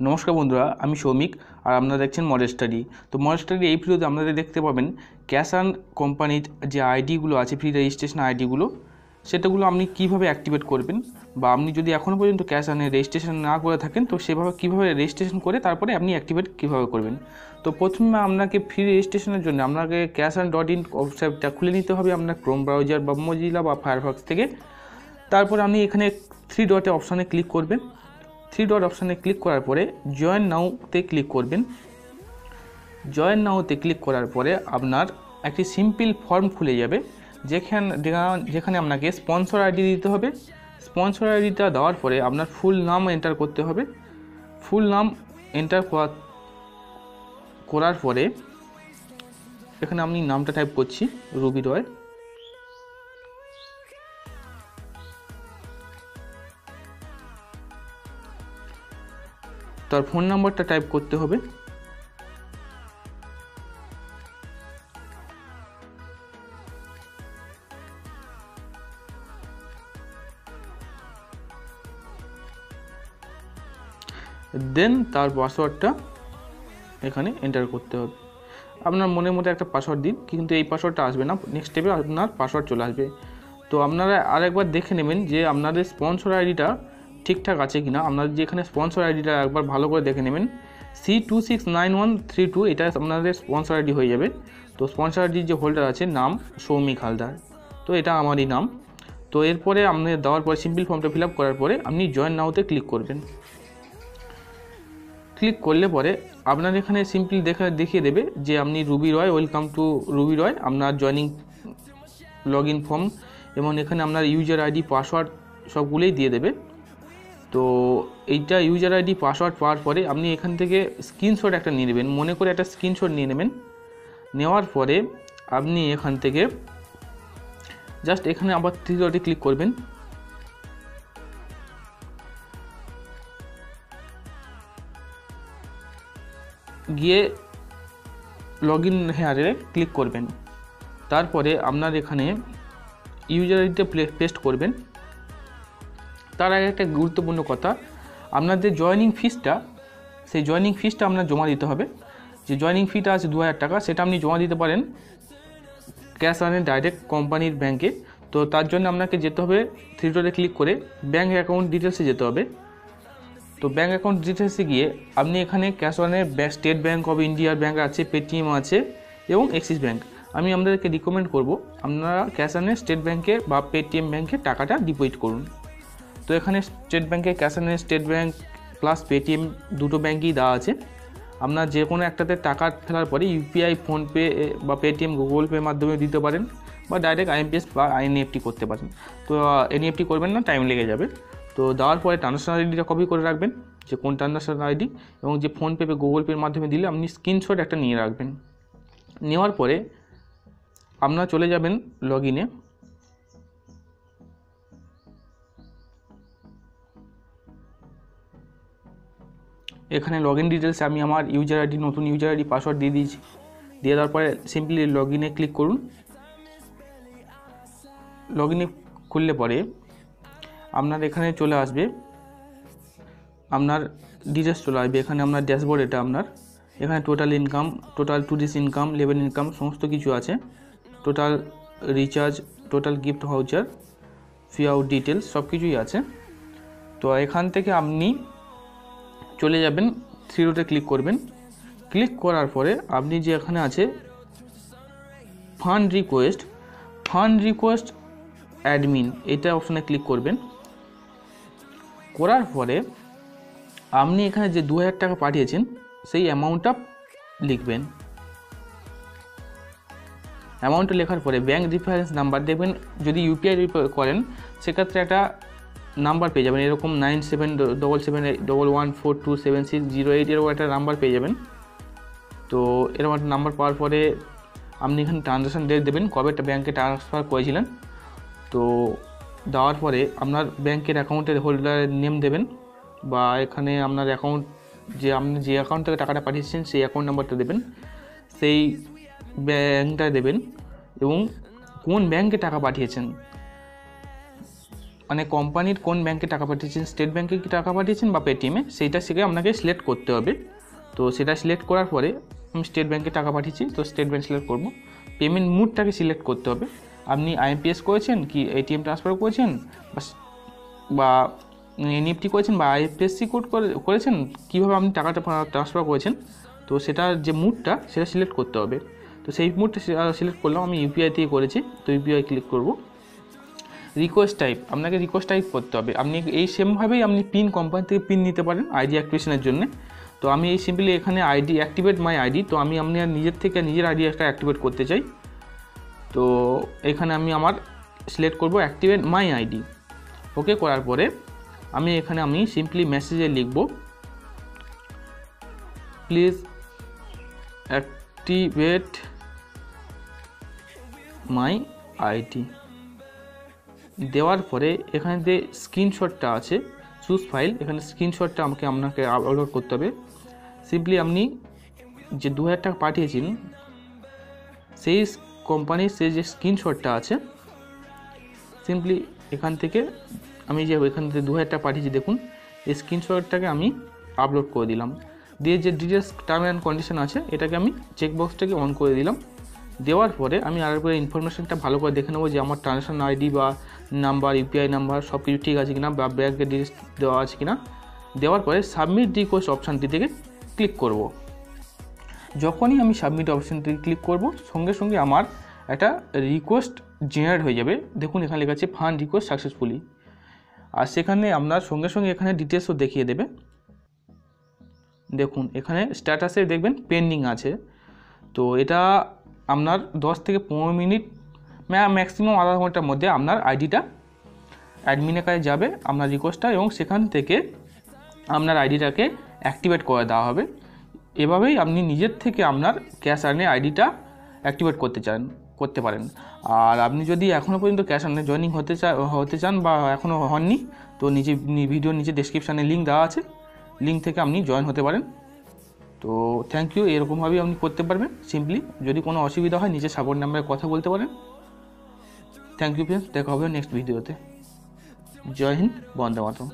নমস্কার বন্ধুরা, আমি সৌমিক আর আপনারা দেখছেন মডেল স্টাডি তো মডেল স্টাডি এই ভিডিওতে আপনাদের দেখতে পাবেন ক্যাশ অ্যান্ড কোম্পানির যে আইডিগুলো আছে ফ্রি রেজিস্ট্রেশন আইডিগুলো, সেটাগুলো আপনি কীভাবে অ্যাক্টিভেট করবেন বা আপনি যদি এখনও পর্যন্ত ক্যাশ অ্যান্ড রেজিস্ট্রেশন না করে থাকেন, তো সেভাবে কীভাবে রেজিস্ট্রেশন করে তারপরে আপনি অ্যাক্টিভেট কীভাবে করবেন? তো প্রথমে আপনাকে ফ্রি রেজিস্ট্রেশনের জন্য আপনাকে ক্যাশ অ্যান্ড ডট ইন ওয়েবসাইটটা খুলে নিতে হবে আপনার ক্রোম ব্রাউজার বা মজিলা বা ফায়ারফক্স থেকে। তারপর আপনি এখানে থ্রি ডটে অপশানে ক্লিক করবেন। থ্রি ডট অপশানে ক্লিক করার পরে জয়েন নাওতে ক্লিক করবেন। জয়েন নাওতে ক্লিক করার পরে আপনার একটি সিম্পল ফর্ম খুলে যাবে, যেখানে যেখানে আপনাকে স্পন্সর আইডি দিতে হবে। স্পন্সর আইডিটা দেওয়ার পরে আপনার ফুল নাম এন্টার করতে হবে। ফুল নাম এন্টার করার পরে এখানে আমি নামটা টাইপ করছি রুবি রয় তার ফোন নাম্বারটা টাইপ করতে হবে। দেন তার পাসওয়ার্ডটা এখানে এন্টার করতে হবে। আপনার মনের মধ্যে একটা পাসওয়ার্ড দিন, কিন্তু এই পাসওয়ার্ডটা আসবে না। নেক্সট স্টেপে আপনার পাসওয়ার্ড চলে আসবে। তো আপনারা আরেকবার দেখে নেবেন যে আপনাদের স্পন্সর আইডিটা ঠিকঠাক আছে কি না আপনাদের যে এখানে স্পন্সর আইডিটা একবার ভালো করে দেখে নেবেন। C two six nine one three two এটা আপনাদের স্পন্সর আইডি হয়ে যাবে। তো স্পন্সর আইডির যে হোল্ডার আছে, নাম সৌমিক হালদার। তো এটা আমারই নাম। তো এরপরে আপনি দেওয়ার পরে সিম্পল ফর্মটা ফিল আপ করার পরে আপনি জয়েন নাওতে ক্লিক করবেন। ক্লিক করলে পরে আপনার এখানে সিম্পলি দেখা দেখিয়ে দেবে যে আপনি রুবি রয় ওয়েলকাম টু রুবি রয় আপনার জয়নিং লগ ইন ফর্ম এবং এখানে আপনার ইউজার আইডি পাসওয়ার্ড সবগুলোই দিয়ে দেবে। তো এইটা ইউজার আইডি পাসওয়ার্ড পাওয়ার পরে আপনি এখান থেকে স্ক্রিনশট একটা নিয়ে নেবেন। মনে করে একটা স্ক্রিনশট নিয়ে নেবেন। নেওয়ার পরে আপনি এখান থেকে জাস্ট এখানে আবার থ্রি ডটে ক্লিক করবেন। গিয়ে লগ ইন হেয়ারে ক্লিক করবেন। তারপরে আপনার এখানে ইউজার আইডিটা পেস্ট করবেন। তার আগে একটা গুরুত্বপূর্ণ কথা আপনার যে জয়নিং ফিসটা সেই জয়নিং ফিসটা আপনার জমা দিতে হবে। যে জয়নিং ফিটা আছে দু হাজার টাকা, সেটা আপনি জমা দিতে পারেন ক্যাশ আনে ডাইরেক্ট কোম্পানির ব্যাংকে তো তার জন্য আপনাকে যেতে হবে থ্রি ডটে ক্লিক করে ব্যাঙ্ক অ্যাকাউন্ট ডিটেলসে যেতে হবে। তো ব্যাঙ্ক অ্যাকাউন্ট ডিটেলসে গিয়ে আপনি এখানে ক্যাশ ওয়ানের স্টেট ব্যাঙ্ক অফ ইন্ডিয়ার ব্যাঙ্ক আছে পেটিএম আছে এবং অ্যাক্সিস ব্যাঙ্ক আমি আপনাদেরকে রিকমেন্ড করব, আপনারা ক্যাশ আনে স্টেট ব্যাঙ্কে বা পেটিএম ব্যাঙ্কে টাকাটা ডিপোজিট করুন। তো এখানে স্টেট ব্যাঙ্কে ক্যাশ আনে স্টেট ব্যাঙ্ক প্লাস পেটিএম দুটো ব্যাঙ্কই দেওয়া আছে। আপনার যে কোনো একটাতে টাকা ফেলার পরে ইউপিআই ফোনপে বা পেটিএম, গুগল পের মাধ্যমে দিতে পারেন বা ডাইরেক্ট আইএমপিএস বা আইএনএফটি করতে পারেন। তো এনইএফটি করবেন না, টাইম লেগে যাবে। তো দেওয়ার পরে ট্রানজাকশন আইডিটা কপি করে রাখবেন, যে কোন ট্রানজাকশন আইডি এবং যে ফোনপে বা গুগল পের মাধ্যমে দিলে আপনি স্ক্রিনশট একটা নিয়ে রাখবেন। নেওয়ার পরে আপনারা চলে যাবেন লগ ইনে এখানে লগ ইন ডিটেলসে আমি আমার ইউজার আইডি নতুন ইউজার আইডি পাসওয়ার্ড দিয়ে দিয়েছি। দিয়ে দেওয়ার পরে সিম্পলি লগ ইনে ক্লিক করুন। লগ ইনে খুললে পরে আপনার এখানে চলে আসবে। আপনার ডিটেলস চলে আসবে। এখানে আপনার ড্যাশবোর্ড এটা আপনার। এখানে total income total tourist income level income সমস্ত কিছু আছে। Total recharge total gift voucher fee out details সব কিছুই আছে। তো এখান থেকে আপনি চলে যাবেন থ্রি রোডে ক্লিক করবেন। ক্লিক করার পরে আপনি যে এখানে আছে fund request fund request admin এটা অপশানে ক্লিক করবেন। করার পরে আপনি এখানে যে দু হাজার টাকা পাঠিয়েছেন, সেই অ্যামাউন্টটা লিখবেন। অ্যামাউন্টটা লেখার পরে ব্যাঙ্ক রেফারেন্স নাম্বার দেখবেন। যদি ইউপিআই করেন, সেক্ষেত্রে একটা নাম্বার পেয়ে যাবেন। এরকম nine seven double seven double one four two seven six zero eight এরকম একটা নাম্বার পেয়ে যাবেন। তো এরকম একটা নাম্বার পাওয়ার পরে আপনি এখানে ট্রানজাকশান ডেট দেবেন, কবে একটা ব্যাঙ্কে ট্রান্সফার করেছিলেন। তো দেওয়ার পরে আপনার ব্যাংকের অ্যাকাউন্টের হোল্ডারের নেম দেবেন বা এখানে আপনার অ্যাকাউন্ট যে আপনি যে অ্যাকাউন্ট থেকে টাকাটা পাঠিয়েছেন সেই অ্যাকাউন্ট নাম্বারটা দেবেন। সেই ব্যাংকটা দেবেন এবং কোন ব্যাংকে টাকা পাঠিয়েছেন মানে কোম্পানির কোন ব্যাংকে টাকা পাঠিয়েছেন, স্টেট ব্যাংকে কি টাকা পাঠিয়েছেন বা পেটিএমে সেইটা সেখানে আপনাকে সিলেক্ট করতে হবে। তো সেটা সিলেক্ট করার পরে আমি স্টেট ব্যাংকে টাকা পাঠিয়েছি, তো স্টেট ব্যাংক সিলেক্ট করব। পেমেন্ট মুডটাকে সিলেক্ট করতে হবে। আপনি আইএমপিএস করেছেন কি এটিএম ট্রান্সফার করেছেন বা এনইএফটি করেছেন বা আইএফএসসি কোড করেছেন, কীভাবে আপনি টাকাটা ট্রান্সফার করেছেন, তো সেটার যে মুডটা সেটা সিলেক্ট করতে হবে। তো সেই মুডটা সিলেক্ট করলাম, আমি ইউপিআই দিয়ে করেছি, তো ইউপিআই ক্লিক করব। রিকোয়েস্ট টাইপ আপনাকে রিকোয়েস্ট টাইপ করতে হবে। আপনি এই সেমভাবেই আপনি পিন কোম্পানি থেকে পিন নিতে পারেন আইডি অ্যাক্টিভেশনের জন্য। তো আমি এই সিম্পলি এখানে আইডি অ্যাক্টিভেট মাই আইডি তো আমি আপনি নিজের থেকে নিজের আইডি একটা অ্যাক্টিভেট করতে চাই। তো এখানে আমি আমার সিলেক্ট করব অ্যাক্টিভেট মাই আইডি ওকে করার পরে আমি এখানে আমি সিম্পলি মেসেজে লিখব প্লিজ অ্যাক্টিভেট মাই আইডি দেওয়ার পরে এখানে যে স্ক্রিনশটটা আছে চুজ ফাইল এখানে স্ক্রিনশটটা আমাকে আপনাকে আপলোড করতে হবে। সিম্পলি আপনি যে দু হাজার টাকা পাঠিয়েছেন, সেই কোম্পানির সেই যে স্ক্রিনশটটা আছে সিম্পলি এখান থেকে আমি যে এখান থেকে দু হাজার টাকা পাঠিয়েছি, দেখুন, এই স্ক্রিনশটটাকে আমি আপলোড করে দিলাম। দিয়ে যে ডিটেলস টার্ম অ্যান্ড কন্ডিশন আছে, এটাকে আমি চেকবক্সটাকে অন করে দিলাম। দেওয়ার পরে আমি আরেকবার ইনফরমেশানটা ভালো করে দেখে নেব যে আমার ট্রানজাকশন আইডি বা নাম্বার ইউপিআই নাম্বার সব কিছু ঠিক আছে কিনা বা ব্যাংকের ডিটেলস দেওয়া আছে কিনা। দেওয়ার পরে সাবমিট রিকোয়েস্ট অপশানটি থেকে ক্লিক করব। যখনই আমি সাবমিট অপশানটি ক্লিক করব, সঙ্গে সঙ্গে আমার একটা রিকোয়েস্ট জেনারেট হয়ে যাবে। দেখুন, এখানে লেখা আছে ফান্ড রিকোয়েস্ট সাকসেসফুলি আর সেখানে আপনার সঙ্গে সঙ্গে এখানে ডিটেলসও দেখিয়ে দেবে। দেখুন, এখানে স্ট্যাটাসে দেখবেন পেন্ডিং আছে। তো এটা আপনার দশ থেকে পনেরো মিনিট ম্যাক্সিমাম আধা ঘণ্টার মধ্যে আপনার আইডিটা অ্যাডমিনের কাছে যাবে, আপনার রিকোয়েস্টটা এবং সেখান থেকে আপনার আইডিটাকে অ্যাক্টিভেট করে দেওয়া হবে। এভাবেই আপনি নিজের থেকে আপনার ক্যাশ আর্নে আইডিটা অ্যাক্টিভেট করতে চান, করতে পারেন। আর আপনি যদি এখনও পর্যন্ত ক্যাশ আর্নে জয়েনিং হতে চা, হতে চান বা এখনও হননি, তো নিচে ভিডিও নিচে ডেসক্রিপশানে লিঙ্ক দেওয়া আছে। লিঙ্ক থেকে আপনি জয়েন হতে পারেন। তো থ্যাংক ইউ এরকমভাবেই আপনি করতে পারবেন সিম্পলি যদি কোনো অসুবিধা হয় নিজের সাপোর্ট নাম্বারে কথা বলতে পারেন। থ্যাংক ইউ ফ্রেন্ডস দেখা হবে নেক্সট ভিডিওতে জয় হিন্দ, বন্দে মাতরম।